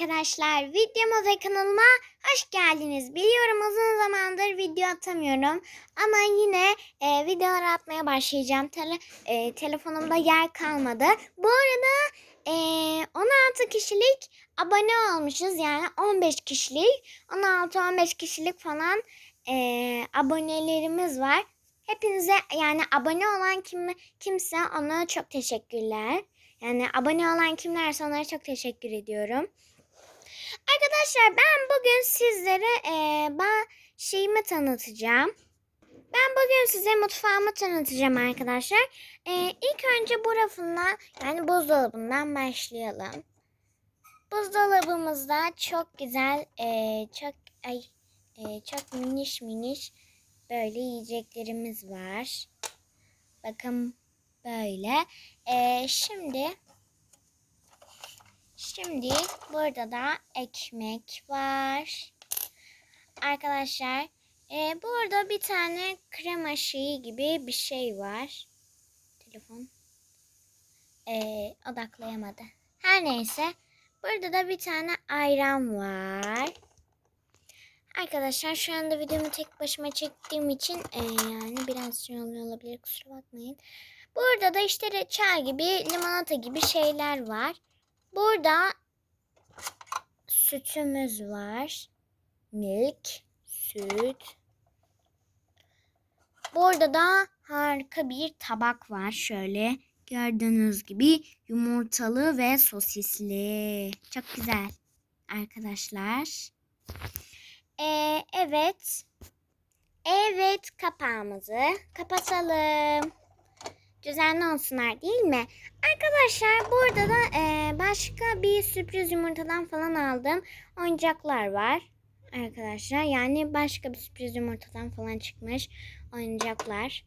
arkadaşlar. Videoma ve kanalıma hoş geldiniz. Biliyorum uzun zamandır video atamıyorum. Ama yine e, videolar atmaya başlayacağım. Tele, e, telefonumda yer kalmadı. Bu arada e, 16 kişilik abone olmuşuz. Yani 15 kişilik, 16-15 kişilik falan e, abonelerimiz var. Hepinize yani abone olan kim, kimse ona çok teşekkürler. Yani abone olan kimlerse onlara çok teşekkür ediyorum. Arkadaşlar ben bugün sizlere e, ben şeyimi tanıtacağım. Ben bugün size mutfağımı tanıtacağım arkadaşlar. E, ilk önce bu rafından yani buzdolabından başlayalım. Buzdolabımızda çok güzel, e, çok ay e, çok miniş miniş böyle yiyeceklerimiz var. Bakın böyle. Ee, şimdi şimdi burada da ekmek var. Arkadaşlar e, burada bir tane krema şeyi gibi bir şey var. Telefon e, odaklayamadı. Her neyse burada da bir tane ayran var. Arkadaşlar şu anda videomu tek başıma çektiğim için e, yani biraz şey olabilir kusura bakmayın. Burada da işte reçel gibi, limonata gibi şeyler var. Burada sütümüz var. Milk, süt. Burada da harika bir tabak var şöyle. Gördüğünüz gibi yumurtalı ve sosisli. Çok güzel arkadaşlar. Ee, evet. Evet kapağımızı kapatalım düzenli olsunlar değil mi? Arkadaşlar burada da e, başka bir sürpriz yumurtadan falan aldım. Oyuncaklar var. Arkadaşlar yani başka bir sürpriz yumurtadan falan çıkmış oyuncaklar.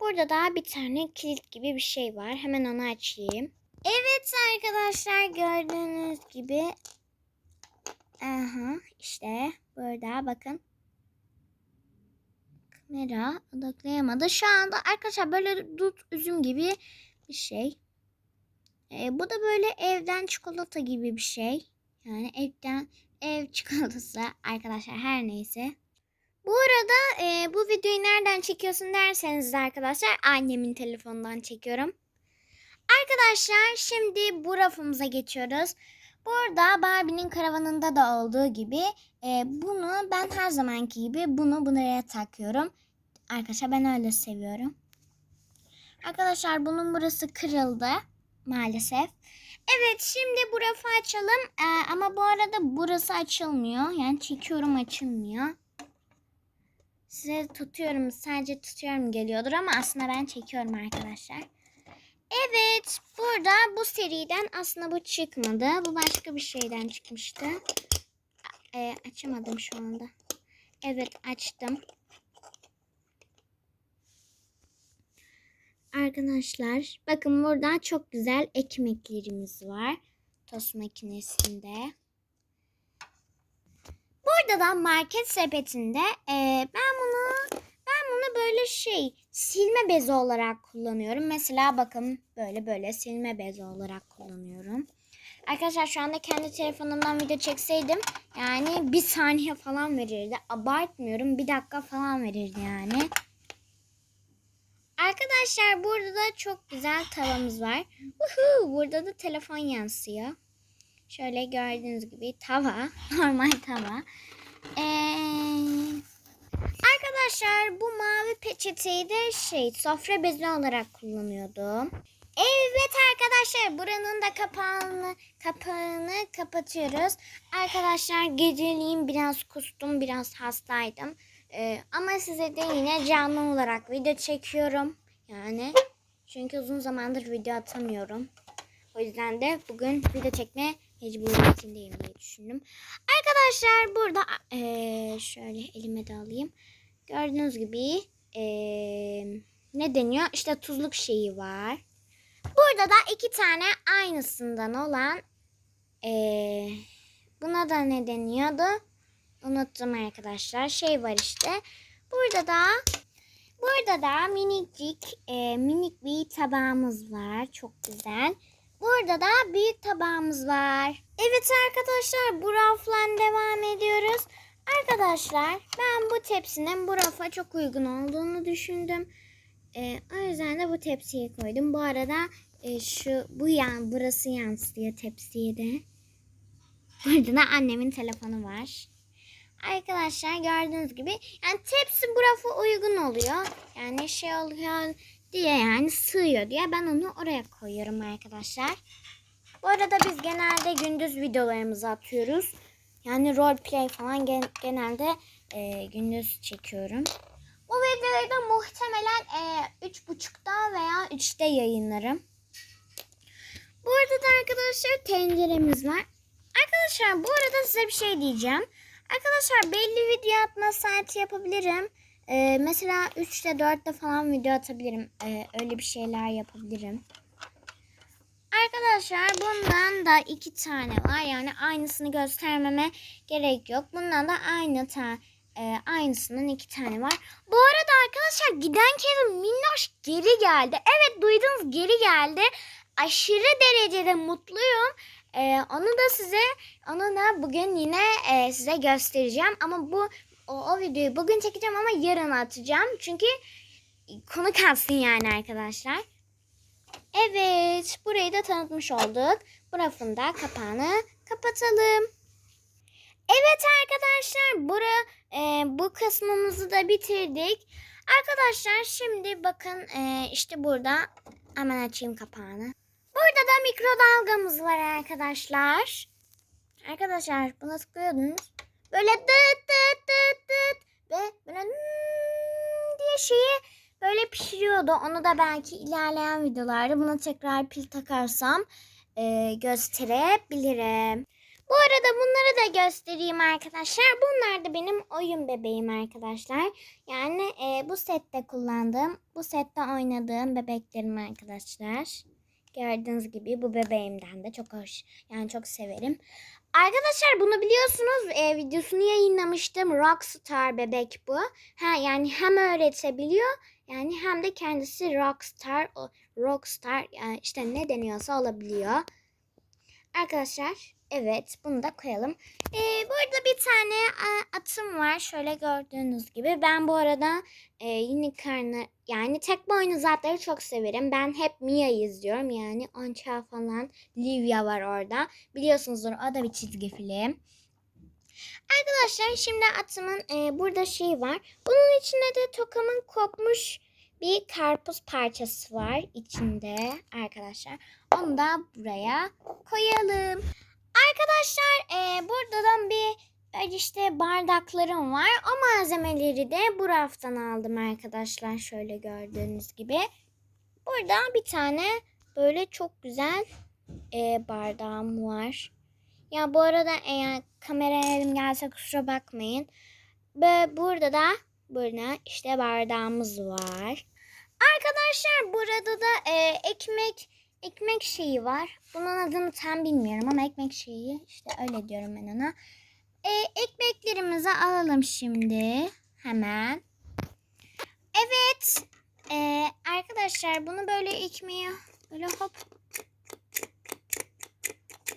Burada da bir tane kilit gibi bir şey var. Hemen onu açayım. Evet arkadaşlar gördüğünüz gibi. Aha işte burada bakın kamera odaklayamadı. Şu anda arkadaşlar böyle dut üzüm gibi bir şey. Ee, bu da böyle evden çikolata gibi bir şey. Yani evden ev çikolatası arkadaşlar her neyse. Bu arada e, bu videoyu nereden çekiyorsun derseniz de arkadaşlar annemin telefonundan çekiyorum. Arkadaşlar şimdi bu rafımıza geçiyoruz. Burada Barbie'nin karavanında da olduğu gibi e, bunu ben her zamanki gibi bunu buraya takıyorum. Arkadaşlar ben öyle seviyorum. Arkadaşlar bunun burası kırıldı maalesef. Evet şimdi bu rafı açalım. Ee, ama bu arada burası açılmıyor. Yani çekiyorum açılmıyor. Size tutuyorum sadece tutuyorum geliyordur ama aslında ben çekiyorum arkadaşlar. Evet burada bu seriden aslında bu çıkmadı. Bu başka bir şeyden çıkmıştı. Ee, açamadım şu anda. Evet açtım. Arkadaşlar bakın burada çok güzel ekmeklerimiz var. Tost makinesinde. Burada da market sepetinde e, ben bunu böyle şey silme bezi olarak kullanıyorum. Mesela bakın böyle böyle silme bezi olarak kullanıyorum. Arkadaşlar şu anda kendi telefonumdan video çekseydim yani bir saniye falan verirdi. Abartmıyorum bir dakika falan verirdi yani. Arkadaşlar burada da çok güzel tavamız var. Uhu, burada da telefon yansıyor. Şöyle gördüğünüz gibi tava. Normal tava. Ee, arkadaşlar bu mavi peçeteyi de şey sofra bezi olarak kullanıyordum. Evet arkadaşlar buranın da kapağını kapağını kapatıyoruz. Arkadaşlar geceliğin biraz kustum biraz hastaydım. Ee, ama size de yine canlı olarak video çekiyorum. Yani çünkü uzun zamandır video atamıyorum. O yüzden de bugün video çekme mecburiyetindeyim diye düşündüm. Arkadaşlar burada ee, şöyle elime de alayım. Gördüğünüz gibi ee, ne deniyor? İşte tuzluk şeyi var. Burada da iki tane aynısından olan ee, buna da ne deniyordu? Unuttum arkadaşlar. Şey var işte. Burada da burada da minicik e, minik bir tabağımız var. Çok güzel. Burada da büyük tabağımız var. Evet arkadaşlar bu rafla devam ediyoruz. Arkadaşlar ben bu tepsinin bu rafa çok uygun olduğunu düşündüm. Ee, o yüzden de bu tepsiyi koydum. Bu arada e, şu bu yan burası yansıyor tepsiye de. Burada da annemin telefonu var. Arkadaşlar gördüğünüz gibi yani tepsi bu rafa uygun oluyor. Yani şey oluyor diye yani sığıyor diye ben onu oraya koyuyorum arkadaşlar. Bu arada biz genelde gündüz videolarımızı atıyoruz. Yani roleplay falan gen- genelde e, gündüz çekiyorum. Bu videoyu da muhtemelen e, üç buçukta veya üçte yayınlarım. Bu arada da arkadaşlar tenceremiz var. Arkadaşlar bu arada size bir şey diyeceğim. Arkadaşlar belli video atma saati yapabilirim. Ee, mesela 3'te 4'te falan video atabilirim. Ee, öyle bir şeyler yapabilirim. Arkadaşlar bundan da iki tane var. Yani aynısını göstermeme gerek yok. Bundan da aynı ta e, aynısının iki tane var. Bu arada arkadaşlar giden kere minnoş geri geldi. Evet duydunuz geri geldi. Aşırı derecede mutluyum. Ee, onu da size onu da bugün yine e, size göstereceğim. Ama bu o, o videoyu bugün çekeceğim ama yarın atacağım. Çünkü konu kalsın yani arkadaşlar. Evet, burayı da tanıtmış olduk. Bu rafın da kapağını kapatalım. Evet arkadaşlar, bura, e, bu kısmımızı da bitirdik. Arkadaşlar şimdi bakın e, işte burada hemen açayım kapağını. Burada da mikrodalgamız var arkadaşlar. Arkadaşlar buna tıklıyordunuz. Böyle dıt dıt dıt dıt ve böyle diye şeyi böyle pişiriyordu. Onu da belki ilerleyen videolarda buna tekrar pil takarsam e, gösterebilirim. Bu arada bunları da göstereyim arkadaşlar. Bunlar da benim oyun bebeğim arkadaşlar. Yani e, bu sette kullandığım, bu sette oynadığım bebeklerim arkadaşlar. Gördüğünüz gibi bu bebeğimden de çok hoş. Yani çok severim. Arkadaşlar bunu biliyorsunuz e, videosunu yayınlamıştım. Rockstar bebek bu. Ha yani hem öğretebiliyor yani hem de kendisi rockstar rockstar yani işte ne deniyorsa olabiliyor. Arkadaşlar evet bunu da koyalım. Ee, burada bir tane a, atım var şöyle gördüğünüz gibi. Ben bu arada e, unicorn'ı yani tek boynu zatları çok severim. Ben hep Mia'yı izliyorum yani Ança falan Livia var orada. Biliyorsunuzdur o da bir çizgi film. Arkadaşlar şimdi atımın e, burada şey var. Bunun içinde de tokamın kopmuş bir karpuz parçası var içinde arkadaşlar. Onu da buraya koyalım. Arkadaşlar e, burada da bir işte bardaklarım var. O malzemeleri de bu raftan aldım arkadaşlar. Şöyle gördüğünüz gibi. Burada bir tane böyle çok güzel e, bardağım var. Ya bu arada eğer kameraya elim gelse kusura bakmayın. Ve burada da burada işte bardağımız var. Arkadaşlar burada da e, ekmek ekmek şeyi var. Bunun adını tam bilmiyorum ama ekmek şeyi işte öyle diyorum ben ona. E, ekmeklerimizi alalım şimdi hemen. Evet e, arkadaşlar bunu böyle ekmeği böyle hop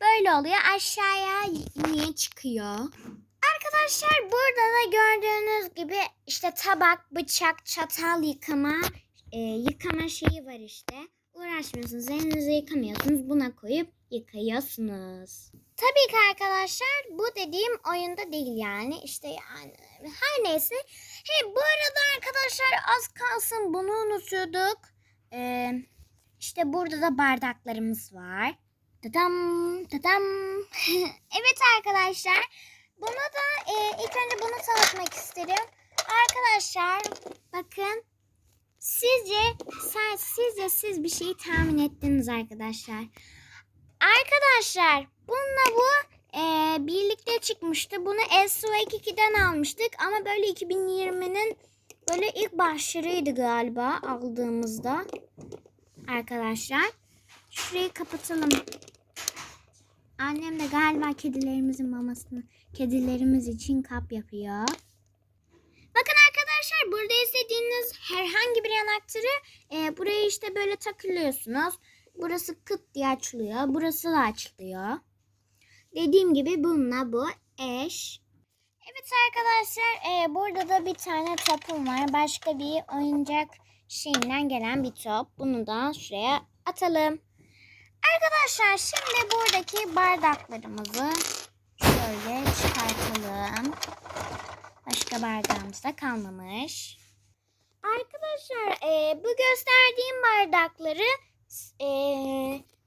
böyle oluyor aşağıya niye çıkıyor. Arkadaşlar burada da gördüğünüz gibi işte tabak, bıçak, çatal yıkama e, yıkama şeyi var işte. Uğraşmıyorsunuz. Elinizi yıkamıyorsunuz. Buna koyup yıkayıyorsunuz. Tabii ki arkadaşlar bu dediğim oyunda değil yani. İşte yani her neyse. He, bu arada arkadaşlar az kalsın bunu unutuyorduk. Ee, işte burada da bardaklarımız var. Dadam dadam. evet arkadaşlar. Buna da e, ilk önce bunu tanıtmak isterim. Arkadaşlar bakın Sizce sen, sizce siz bir şeyi tahmin ettiniz arkadaşlar. Arkadaşlar bununla bu e, birlikte çıkmıştı. Bunu SO2'den almıştık ama böyle 2020'nin böyle ilk başlarıydı galiba aldığımızda. Arkadaşlar şurayı kapatalım. Annem de galiba kedilerimizin mamasını kedilerimiz için kap yapıyor. Bakın arkadaşlar burada istediğiniz herhangi bir anahtarı e, buraya işte böyle takılıyorsunuz. Burası kıt diye açılıyor. Burası da açılıyor. Dediğim gibi bununla bu eş. Evet arkadaşlar e, burada da bir tane topum var. Başka bir oyuncak şeyinden gelen bir top. Bunu da şuraya atalım. Arkadaşlar şimdi buradaki bardaklarımızı şöyle çıkartalım. Başka bardağımız da kalmamış. Arkadaşlar e, bu gösterdiğim bardakları e,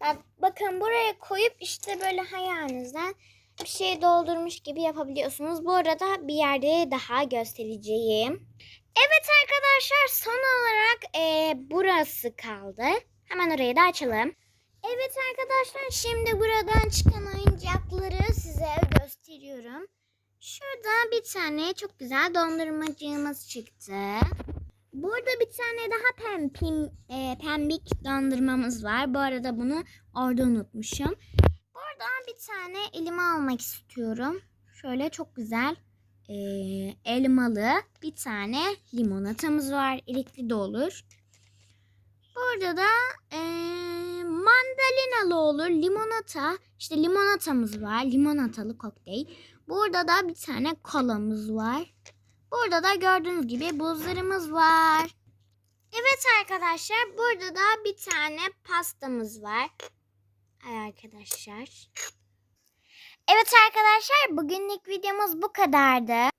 bak- bakın buraya koyup işte böyle hayalinizden bir şey doldurmuş gibi yapabiliyorsunuz. Bu arada bir yerde daha göstereceğim. Evet arkadaşlar son olarak e, burası kaldı. Hemen orayı da açalım. Evet arkadaşlar şimdi buradan çıkan oyuncakları size gösteriyorum. Şurada bir tane çok güzel dondurmacığımız çıktı. Burada bir tane daha pempim, e, pembik dondurmamız var. Bu arada bunu orada unutmuşum. Buradan bir tane elime almak istiyorum. Şöyle çok güzel e, elmalı bir tane limonatamız var. İlikli de olur. Burada da e, mandalinalı olur. Limonata. İşte limonatamız var. Limonatalı kokteyl. Burada da bir tane kolamız var. Burada da gördüğünüz gibi buzlarımız var. Evet arkadaşlar burada da bir tane pastamız var. Ay arkadaşlar. Evet arkadaşlar bugünlük videomuz bu kadardı.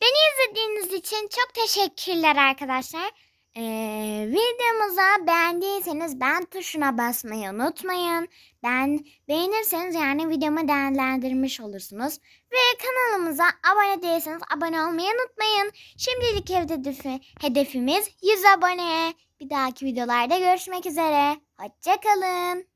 Beni izlediğiniz için çok teşekkürler arkadaşlar. Ee, videomuza beğendiyseniz beğen tuşuna basmayı unutmayın. Ben beğenirseniz yani videomu değerlendirmiş olursunuz. Ve kanalımıza abone değilseniz abone olmayı unutmayın. Şimdilik hedefi, hedefimiz 100 abone. Bir dahaki videolarda görüşmek üzere. Hoşçakalın.